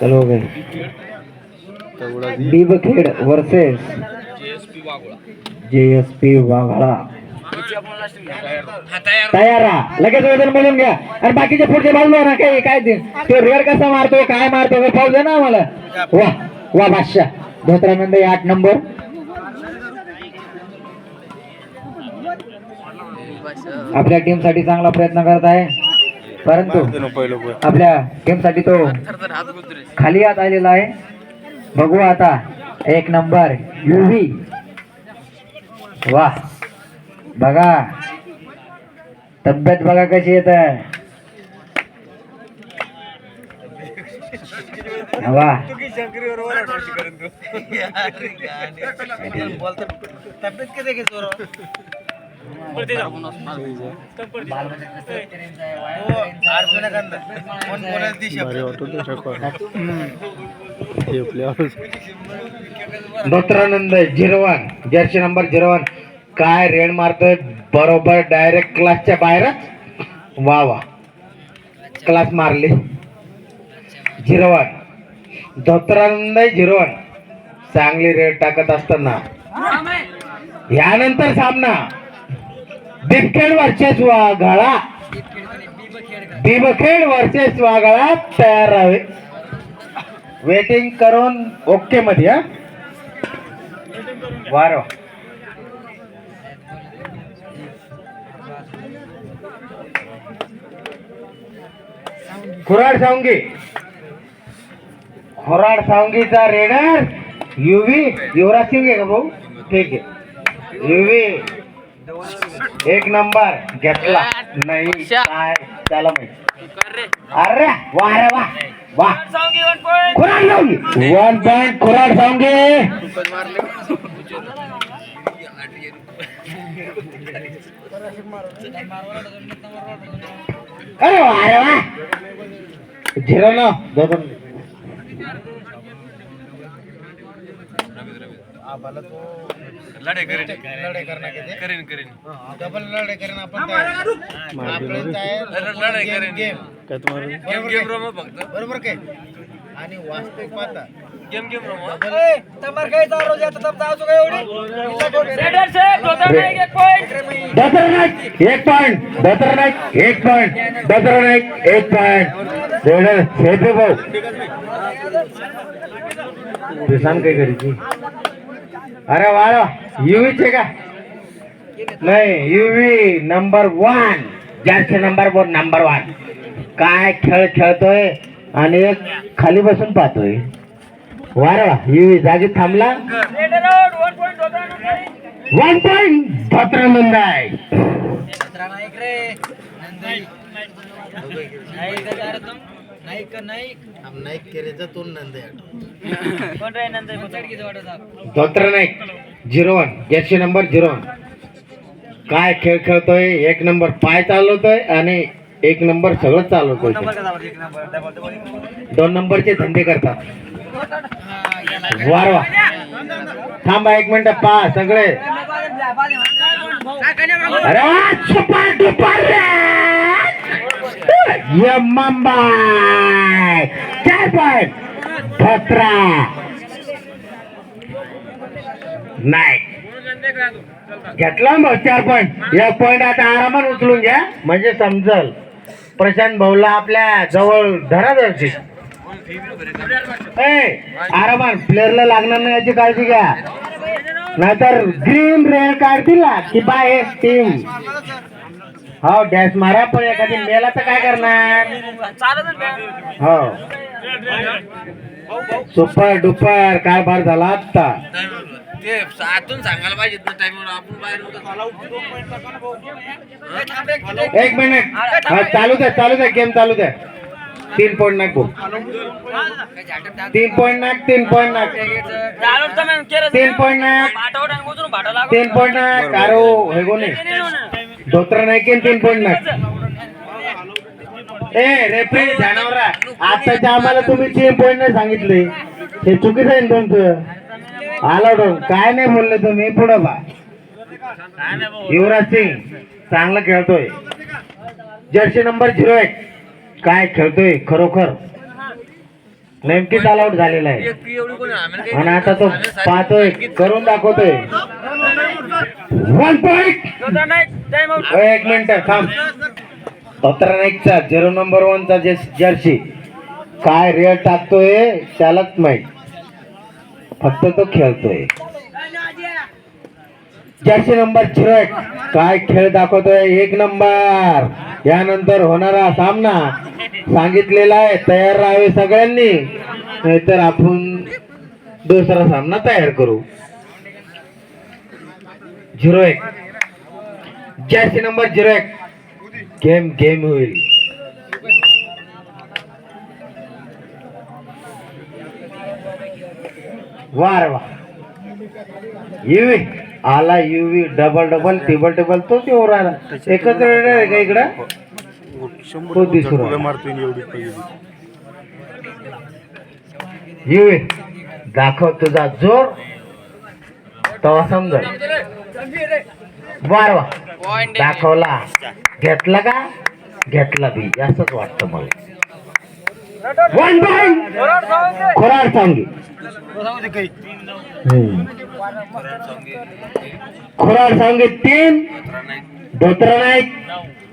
चलो गए बीबखेड versus JSP Waghala. तयार राहा. लगेच वजन बोलून घ्या. आणि बाकीचे पुढचे बाजूला ना काही काय ते? तो रेड कसा मारतो काय मारतो पाहू दे ना आम्हाला. वा वा बादशाह. धोत्रानंद आठ नंबर. आपल्या टीमसाठी चांगला प्रयत्न करत आहे परंतु आपल्या टीमसाठी तो खाली आत आलेला आहे. बघू आता. एक नंबर. युवी वा. बघा. तब्येत बघा कशी येत आहे. वा Dhotranand zero one jersey number zero one काय रेड मारतोय? बरोबर डायरेक्ट क्लासच्या बाहेरच? वा वा. क्लास मारली. Zero one Dhotranand zero one चांगली रेड टाकत असताना. यानंतर सामना. बिबखेड वर्सेस वाघाळा बिबखेड वर्सेस वाघाळा तयार राहावे. वेटिंग करून ओके मध्ये हा. वारो. खुराड सावंगी. खुराड सावंगीचा रेडर युवी युवराज सिंग आहे का भाऊ? ठीक आहे. युवी एक नंबर घेतला. नाही काय? त्याला माहिती अरे. वा रे वा वा. Khurad Savangi one point Khurad Savangi. अरे वा वा. झिरो न दोन. लढाई करेन. लढाई करेन करेन. डबल लढाई करेन आपण लढाई करेन. गेम गेम रमो फक्त. बरोबर काय आणि वास्तविक पाहता. गेम गेम रमो. दसरा नाईक एक पॉइंट दसरा नाईक एक पॉइंट दसरा नाईक एक पॉइंट रेडर शेपे भाऊ. तू सांग काय करायची? अरे वाळा युवीचे का नाही युवी नंबर वन जास्त नंबर वन नंबर वन काय खेळ खेळतोय आणि एक खाली बसून पाहतोय वारा युवी जागी थांबला वन पॉइंट धोत्रानंद आहे नाईक केरेचा तोंड Nand Dhotra Naik zero one. Jersey number zero one. काय खेळ खेळतोय? एक नंबर पाय चालवतोय आणि एक नंबर सगळं चालवतोय. दोन नंबरचे धंदे करतात. वार वा थांबा एक मिनिट पा सगळे. अरे मुंबई चार पॉइंट धोत्रा नाही घेतला मग चार पॉईंट एक पॉईंट आता आरामात उचलून घ्या. म्हणजे समजल. प्रशांत भाऊला आपल्या जवळ धरा धरची आरामात. प्लेअरला लागणार नाही याची काळजी घ्या. नाहीतर ग्रीन रेड काढतील ना. की बाहेर टीम हो डॅश मारा पण एखादी मेला तर काय करणार? हो. सुपर डुपर काय बार झाला आत्ता. ते आतून सांगायला पाहिजे ना टाइमवर आपण बाहेर एक मिनिट. हा, चालू द्या चालू द्या गेम चालू द्या. तीन पॉईंट नाक भाऊ तीन पॉईंट नाक तीन पॉईंट नाक. तीन पॉईंट नाक. तीन पॉईंट नाक. कारो हे गोने धोत्र नाही केलं तीन पॉईंट ए रेफरी ध्यानावर आताच्या आम्हाला तुम्ही तीन पॉईंट नाही सांगितले. हे चुकीचं आहे तुमचं? आलो काय नाही बोलले तुम्ही पुढं बा. युवराज सिंग चांगला खेळतोय. जर्सी नंबर झिरो एक. काय खेळतोय? खरोखर. नेमकीच ऑल आउट झालेला आहे. आणि आता तो पाहतोय करून दाखवतोय. वन पॉइंट एक मिनिट थांब. सतरा नाईकचा झिरो नंबर वनचा जे जर्सी काय रेट टाकतोय त्यालाच माहीत. फक्त तो खेळतोय. जर्सी नंबर झिरो एक काय खेळ दाखवतोय एक नंबर यानंतर होणारा सामना सांगितलेला आहे तयार राहावे सगळ्यांनी. नाहीतर आपण दुसरा सामना तयार करू. झिरो एक. जर्सी नंबर झिरो एक. गेम गेम होईल. वार वा युवी आला Yuvi double double treble double तोच येऊ राहिला. का इकडं? राहिला युवी दाखव तुझा जोर. तेव्हा समजा वार वा दाखवला. घेतला का? घेतला बी. असंच वाटतं मला. वन पॉइंट खोराड सांगी. खोराड सांगे तीन. धोत्रा नाईक.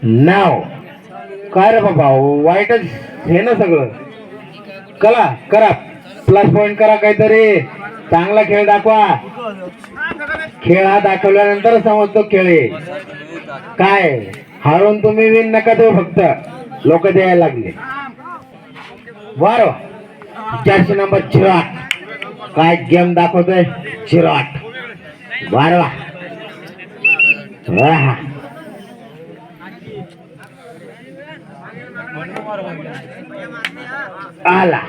नाव. काय रे बाबा वाईटच हे ना सगळं. कला करा. प्लस पॉइंट करा काहीतरी. चांगला खेळ दाखवा. खेळ हा दाखवल्यानंतर समजतो खेळ. काय? हारून तुम्ही विन नका देऊ फक्त. लोक द्यायला लागले. वारो. चारशे नंबर चिराट काय गेम दाखवतोय? चिराट वारवा वा आहा. आला.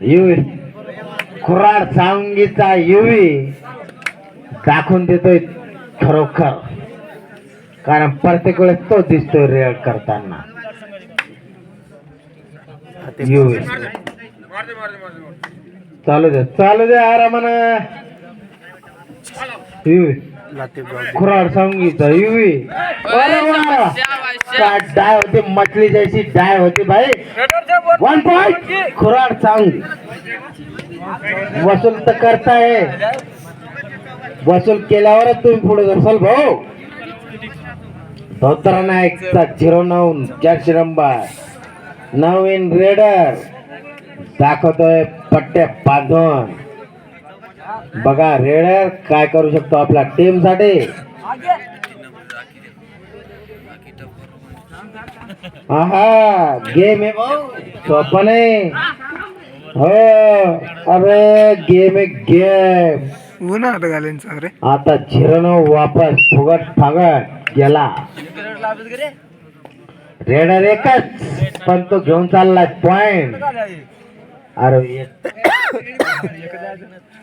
युवी. खुराड सांगीचा युवी. दाखवून देतोय खरोखर. कारण प्रत्येक वेळेस तो दिसतोय रेड करताना. युवी. चालू दे चालू दे आरामानं. युवी. खुराड काय डाय होती मछली जैसी डाय होती भाई. वन पॉइंट खुराड सांगी. वसूल तर करताय. वसूल केल्यावरच तुम्ही पुढे जासाल भाऊ. धोत्रा नाईकचा झिरो नऊ चारशे नंबर. नवीन रेडर. दाखवतोय पट्ट्या बांधून. बघा रेडर काय करू शकतो आपल्या टीमसाठी? आहा गेम आहे भाऊ नाही. हो अरे गेम आहे गेम आता झिरनो वापस फुगट फागट गेला. रेडर एकच पण तो घेऊन चाललाय पॉइंट अरे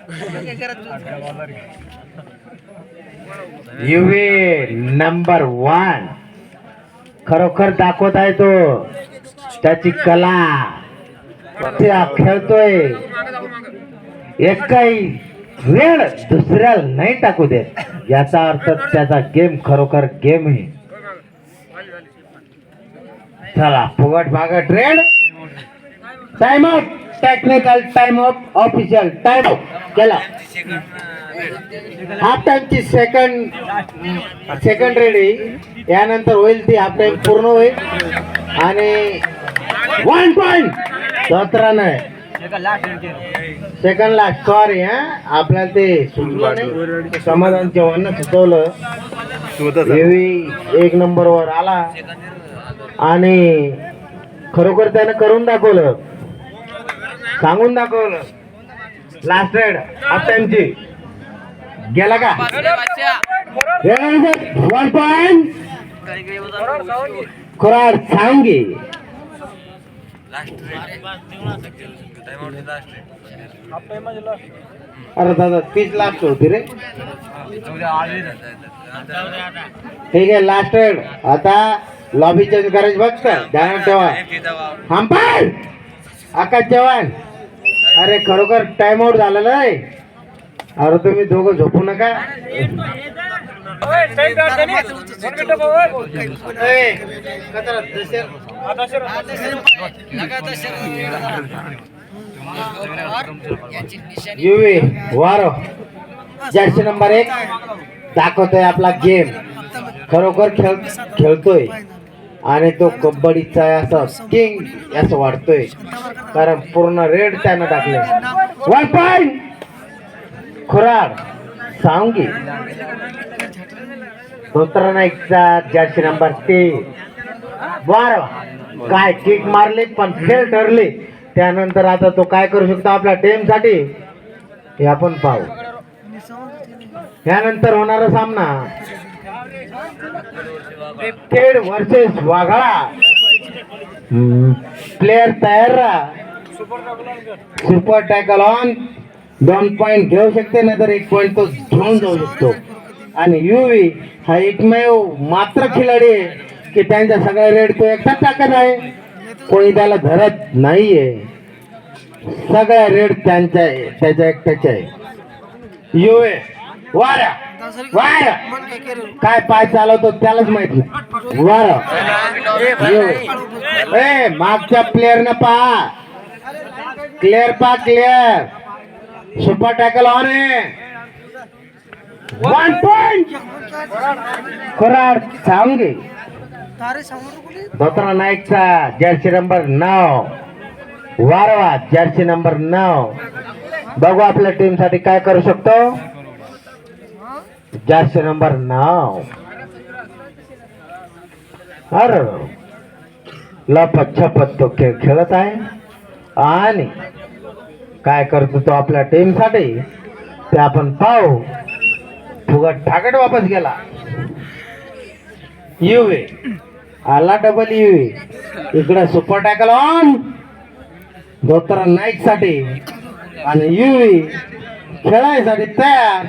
युवी नंबर वन खरोखर दाखवत आहे तो. त्याची कला. खेळतोय खेळतोय? काही वेळ दुसऱ्याला नाही टाकू देत. याचा अर्थ त्याचा गेम खरोखर गेम आहे. चला फुगट फागट raid time out technical time out official time केला हाफ टाइमची सेकंड सेकंड रेडी यानंतर होईल ती हाफ टाइम पूर्ण होईल. आणि वन पॉइंट सतरा नाही सेकंड लास्ट सॉरी हा. आपल्याला ते सुचलं नाही. समाधान चव्हाण सुचवलं. देवी एक नंबर वर आला. आणि खरोखर त्यानं करून दाखवलं. सांगून दाखवलं लास्ट रेड हाफ गेला का? वन पॉइंट खोराड सांगे. अरे दादा तीच लास्ट होती रे. ठीक आहे लास्ट रेड आता लॉबी चेंज करायची फक्त ध्यानात ठेवा. हंपाय आकाश जवान अरे खरोखर टाइम आउट झालेला आहे अरे तुम्ही दोघं झोपू नका. युवी वारो. चारशे नंबर एक. दाखवतोय आपला गेम खरोखर खेळ खेळतोय. आणि तो कबड्डीचा असा किंग असं वाटतोय कारण पूर्ण रेड त्यानं टाकले वन खुराड सांगी. धोत्र नाईकचा चारशे नंबर ते बारा काय किक मारले पण फेल ठरले. त्यानंतर आता तो काय करू शकतो आपल्या टीमसाठी? हे आपण पाहू. त्यानंतर होणारा सामना. थेड वर्सेस वाघाळा प्लेअर तयार राहा. सुपर टॅकल ऑन दोन पॉइंट घेऊ शकते नाही तर एक पॉइंट तो घेऊन जाऊ शकतो. आणि युवी हा एकमेव मात्र खिलाडी आहे की त्यांच्या सगळ्या रेड तो एकटाच टाकत आहे. कोणी त्याला धरत नाहीये. सगळ्या रेड त्यांच्या आहे त्याच्या एकट्याच्या आहे. युवे वाऱ्या. वारा काय पाय चालवतो त्यालाच माहीत वारा. ए मागच्या प्लेअर न पहा. क्लिअर पा क्लिअर सुपर टॅकल ऑन आहे वन पॉइंट कराड सांगे धोत्रा नाईकचा जर्सी नंबर नऊ. वारवा जर्सी नंबर नऊ. बघू आपल्या टीमसाठी काय करू शकतो. जर्सी नंबर नाव अरे लपत छपत तो खेळ खेळत आहे आणि काय करतो तो आपल्या टीमसाठी ते आपण पाहू फुगट ठाकट वापस गेला युवे आला डबल युवे इकडे सुपर टॅकल ऑन धोत्रा नाईकसाठी आणि युवी खेळायसाठी तयार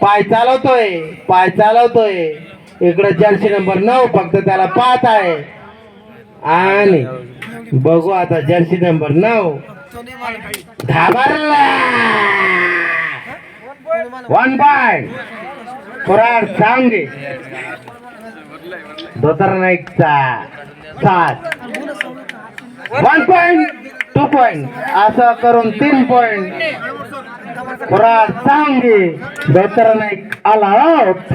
पाय चालवतोय पाय चालवतोय. इकडे जर्सी नंबर नऊ फक्त त्याला पाहत आहे. आणि बघू आता जर्सी नंबर नऊ. घाबरला. वन बाय फरार सांगे. धोतर नाईकचा सात. वन पॉइंट टू पॉइंट असं करून तीन पॉइंट फरार सांगे धोतर नाईक आला आउट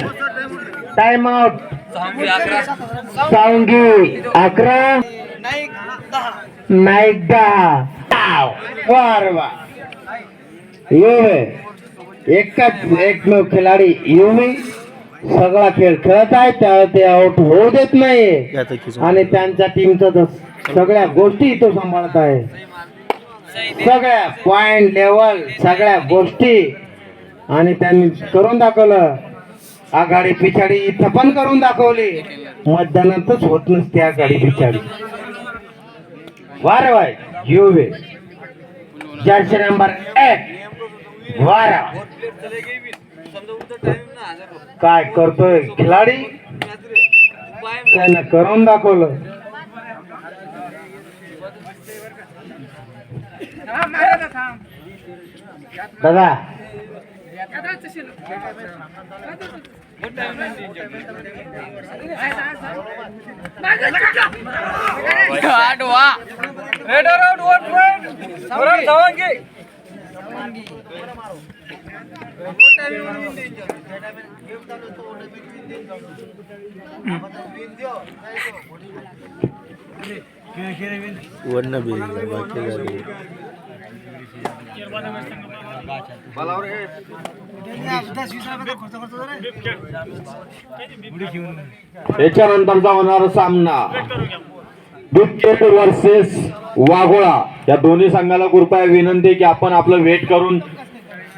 टाइम आउट सांगी अकरा नाईक दहा वर वा युवे एकच एकमेव खिलाडी युवी सगळा खेळ खेळत आहे त्याला ते आउट होऊ देत नाही आणि त्यांच्या टीमचं सगळ्या गोष्टी तो सांभाळत आहे सगळ्या पॉइंट लेवल सगळ्या गोष्टी. आणि त्यांनी करून दाखवलं. आघाडी पिछाडी इथं पण करून दाखवली. मतदानातच होत नसते आघाडी पिछाडी. वारे वाय युवे चारशे नंबर एक. वारा. काय करतोय? खिलाडी? त्यानं करून दाखवलं. দাদা Red around one friend. Sawangi. Sawangi. दादा याच्यानंतरचा होणारा सामना. बिबटेट वर्सेस वाघोळा. या दोन्ही संघाला कृपया विनंती की आपण आपलं वेट करून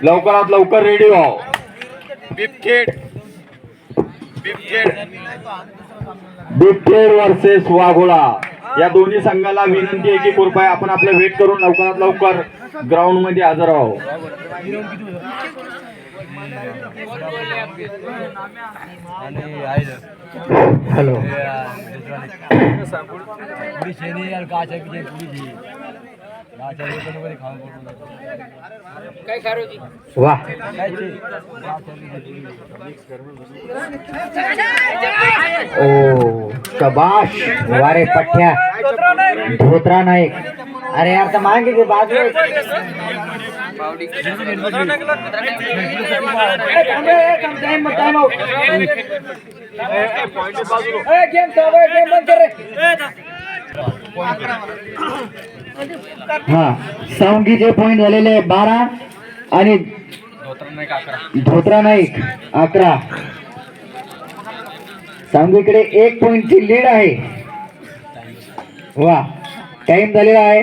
लवकरात लवकर रेडी व्हावं बिबखेड. बिबखेड. बिबटेड वर्सेस वाघोळा. या दोन्ही संघाला विनंती आहे की कृपया आपण आपलं वेट करून लवकरात लवकर ग्राउंडमध्ये हजर व्हावं हॅलो. वा ओ शबाश वारे पठ्या धोत्रा नाईक अरे यार तर मागे की बाजू ए, ए, बंद कर रे. हा सावंगीचे पॉइंट झालेले आहे बारा आणि धोत्रा नाईक अकरा. सांगवीकडे एक पॉइंटची लीड आहे. वा टाइम झालेला आहे.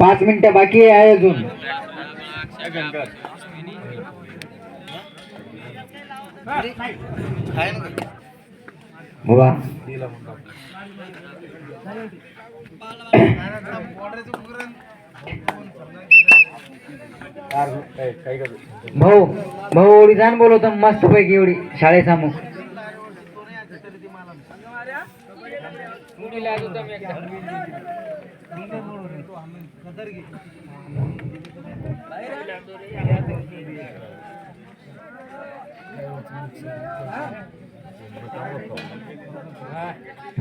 पाच मिनिटं बाकी आहे अजून. वा. भाऊ भाऊ एवढी जाण बोलवतो मस्त पैकी एवढी शाळेसमोर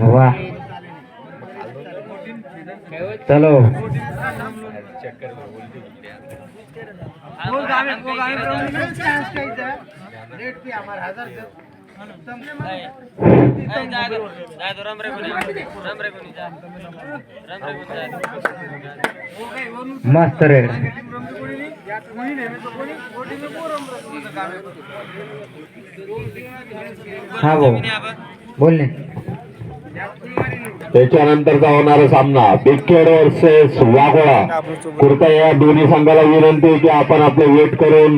वा. चलो। मस्त रेड हा भाऊ. बोल त्याच्यानंतरचा होणारा सामना बिखेड वर्सेस वाघोळा. कृपया या दोन्ही संघाला विनंती आहे की आपण आपले वेट करून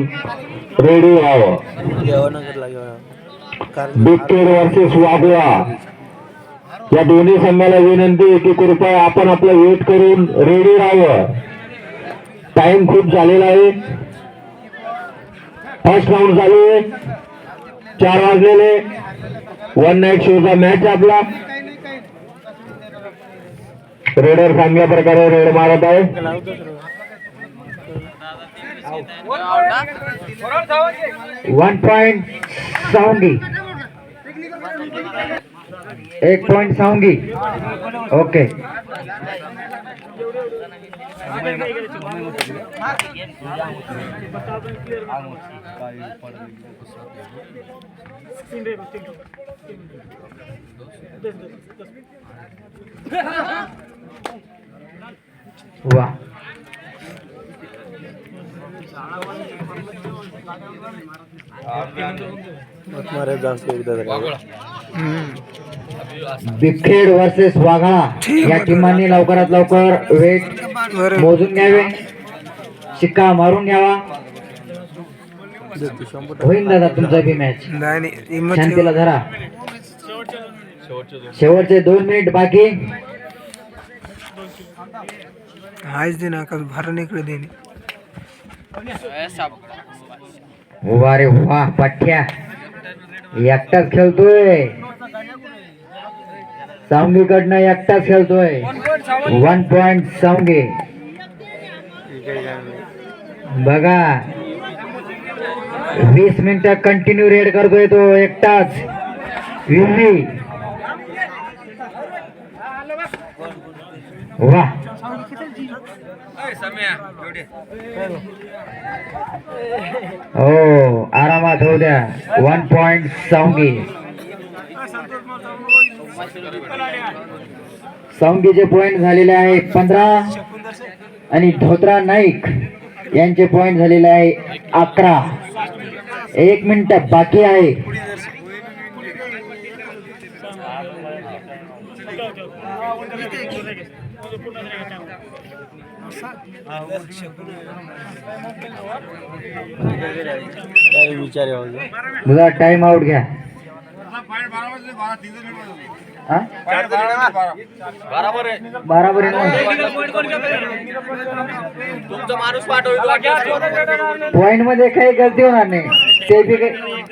रेडी व्हावं. बिखेड वर्सेस वाघोळा. या दोन्ही संघाला विनंती आहे की कृपया आपण आपलं वेट करून रेडी राहावं. टाइम खूप झालेला आहे. फर्स्ट राऊंड चालू आहे चार वाजलेले. वन नाईट शोचा मॅच आपला. रेडर चांगल्या प्रकारे रेड मारत आहे. वन पॉइंट सावंगी एक पॉइंट सावंगी ओके वा बिखेड वर्सेस वाघाळा. या टीमांनी लवकरात लवकर वेट मोजून घ्यावे. शिक्का मारून घ्यावा. होईल दादा तुमचा बी मॅच शांतीला धरा. शेवटचे दोन मिनिट बाकी. हायच दे ना का भरण इकडे देणे. वा रे वा पठ्या एकटाच खेळतोय. सावंगीकडनं एकटाच खेळतोय. One point Savangi. बघा. वीस मिनिटं कंटिन्यू रेड करतोय तो एकटाच. विवी वा हो आरामात होऊ द्या वन पॉइंट सावंगी सावंगीचे पॉइंट झालेले आहे पंधरा. आणि धोत्रा नाईक यांचे पॉइंट झालेले आहे अकरा. एक मिनिट बाकी आहे. तुझा टाइम आउट घ्या. हा? बराबर पॉइंटमध्ये काही गलती होणार नाही. ते बी काही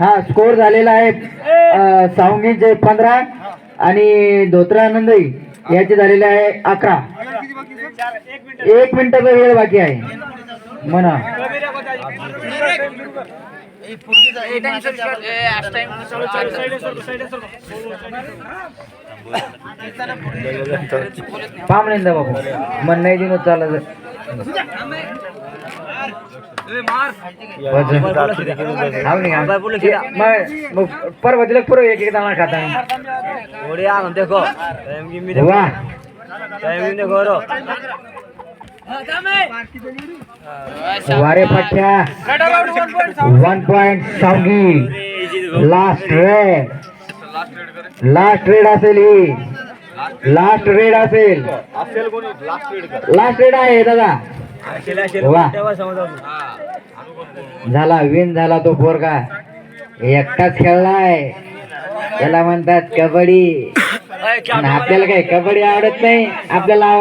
हा स्कोर झालेला आहे अं, सावंगीचे पंधरा आणि धोत्रा नंदई याचे झालेली आहे अकरा. एक मिनिटाचा वेळ बाकी आहे. म्हणा. पाम नाही बाबू. मन नाही दिनो चालत परवा दिलं पुरं एक एक दाणा खाता वा. वारे पठ्या वन पॉइंट सांगी. लास्ट रेड लास्ट रेड असेल ही. लास्ट रेड असेल. असेल कोणी? लास्ट रेड कर. लास्ट रेड आहे दादा. झाला विन झाला तो पोरगा. एकटाच खेळलाय. त्याला म्हणतात कबड्डी. आपल्याला काय कबड्डी आवडत नाही. आपल्याला